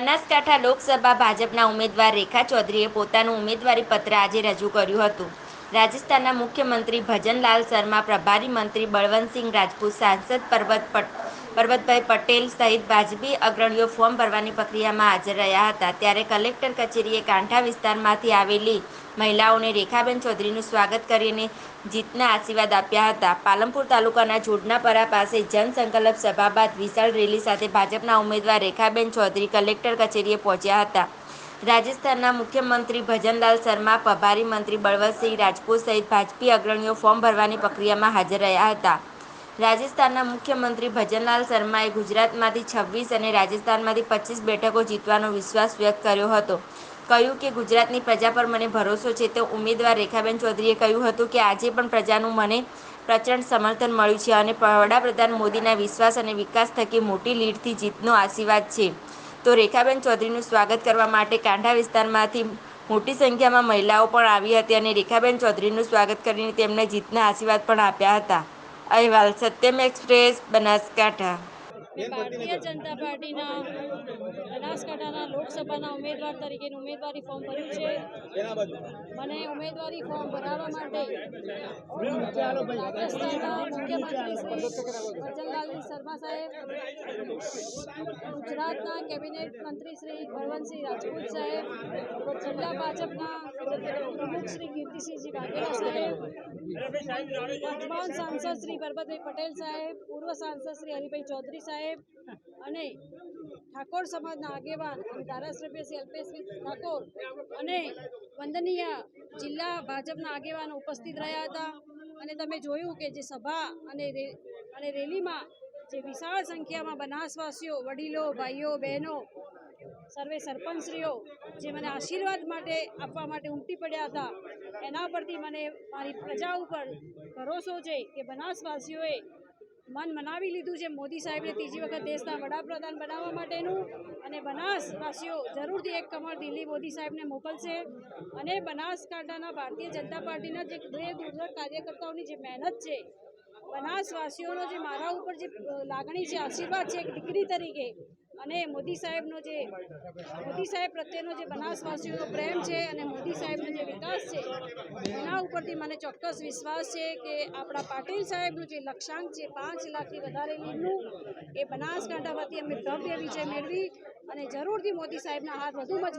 બનાસકાંઠા લોકસભા ભાજપના ઉમેદવાર રેખા ચૌધરીએ પોતાનું ઉમેદવારી પત્ર આજે રજૂ કર્યું હતું. રાજસ્થાનના મુખ્યમંત્રી ભજનલાલ શર્મા, પ્રભારી મંત્રી બળવંતસિંહ રાજપૂત, સાંસદ પર્વત પર્વતભાઈ પટેલ સહિત ભાજપી અગ્રણીઓ ફોર્મ ભરવાની પ્રક્રિયામાં હાજર રહ્યા હતા. ત્યારે કલેક્ટર કચેરીએ કાંઠા વિસ્તારમાંથી આવેલી મહિલાઓને રેખાબેન ચૌધરીનું સ્વાગત કરીને જીતના આશીર્વાદ આપ્યા હતા. પાલનપુર તાલુકાના જોડનાપરા પાસે જનસંકલ્પ સભા બાદ વિશાળ રેલી સાથે ભાજપના ઉમેદવાર રેખાબેન ચૌધરી કલેક્ટર કચેરીએ પહોંચ્યા હતા. રાજસ્થાનના મુખ્યમંત્રી ભજનલાલ શર્મા, પ્રભારી મંત્રી બળવંતસિંહ રાજપૂત સહિત ભાજપી અગ્રણીઓ ફોર્મ ભરવાની પ્રક્રિયામાં હાજર રહ્યા હતા. રાજસ્થાનના મુખ્યમંત્રી ભજનલાલ શર્માએ ગુજરાતમાંથી છવ્વીસ અને રાજસ્થાનમાંથી પચીસ બેઠકો જીતવાનો વિશ્વાસ વ્યક્ત કર્યો હતો. કહ્યું કે ગુજરાતની પ્રજા પર મને ભરોસો છે, તો ઉમેદવાર રેખાબેન ચૌધરીએ કહ્યું હતું કે આજે પણ પ્રજાનું મને પ્રચંડ સમર્થન મળ્યું છે અને વડાપ્રધાન મોદીના વિશ્વાસ અને વિકાસ થકી મોટી લીડથી જીતનો આશીર્વાદ છે. તો રેખાબેન ચૌધરીનું સ્વાગત કરવા માટે કાંઠા વિસ્તારમાંથી મોટી સંખ્યામાં મહિલાઓ પણ આવી હતી અને રેખાબેન ચૌધરીનું સ્વાગત કરીને તેમને જીતના આશીર્વાદ પણ આપ્યા હતા. અહેવાલ, સત્યમ એક્સપ્રેસ, બનાસકાંઠા. મેં ભારતીય જનતા પાર્ટીના બનાસકાંઠાના લોકસભાના ઉમેદવાર તરીકેનું ઉમેદવારી ફોર્મ ભર્યું છે. મને ઉમેદવારી ફોર્મ ભરાવવા માટે રાજસ્થાનના મુખ્યમંત્રી શ્રી ભજનલાલજી શર્મા સાહેબ ગુજરાતના કેબિનેટ મંત્રી શ્રી બળવંતસિંહ રાજપૂત સાહેબ જિલ્લા ભાજપના પ્રમુખ શ્રી કીર્તિસિંહજી વાઘેલા સાહેબ વર્તમાન સાંસદ શ્રી પરબતભાઈ પટેલ સાહેબ પૂર્વ સાંસદ શ્રી હરિભાઈ ચૌધરી સાહેબ અને ઠાકોર સમાજના આગેવાન અને ધારાસભ્ય શ્રી અલ્પેશભાઈ ઠાકોર અને વંદનીય જિલ્લા ભાજપના આગેવાનો ઉપસ્થિત રહ્યા હતા. અને તમે જોયું કે જે સભા અને અને રેલીમાં જે વિશાળ સંખ્યામાં બનાસવાસીઓ, વડીલો, ભાઈઓ, બહેનો, સર્વે સરપંચશ્રીઓ જે મને આશીર્વાદ માટે આપવા માટે ઉમટી પડ્યા હતા, એના પરથી મને મારી પ્રજા ઉપર ભરોસો છે કે બનાસવાસીઓએ મન મનાવી લીધું છે. મોદી સાહેબને ત્રીજી વખત દેશના વડાપ્રધાન બનાવવા માટેનું. અને બનાસવાસીઓ જરૂરથી એક કમર દિલ્હી મોદી સાહેબને મોકલશે. અને બનાસકાંઠાના ભારતીય જનતા પાર્ટીના જે દૂરના કાર્યકર્તાઓની જે મહેનત છે બનાસવાસીઓનો જે મારા ઉપર જે લાગણી છે, આશીર્વાદ છે, એક દીકરી તરીકે, અને મોદી સાહેબનો જે, મોદી સાહેબ પ્રત્યેનો જે બનાસવાસીઓનો પ્રેમ છે અને મોદી સાહેબનો જે વિકાસ છે, એના ઉપરથી મને ચોક્કસ વિશ્વાસ છે કે આપણા પાટીલ સાહેબનું જે લક્ષ્યાંક છે, પાંચ લાખથી વધારે લીડનું એ બનાસકાંઠામાંથી અમે ભવ્ય વિજય મેળવી અને જરૂરથી મોદી સાહેબના હાથ વધુ મજબૂત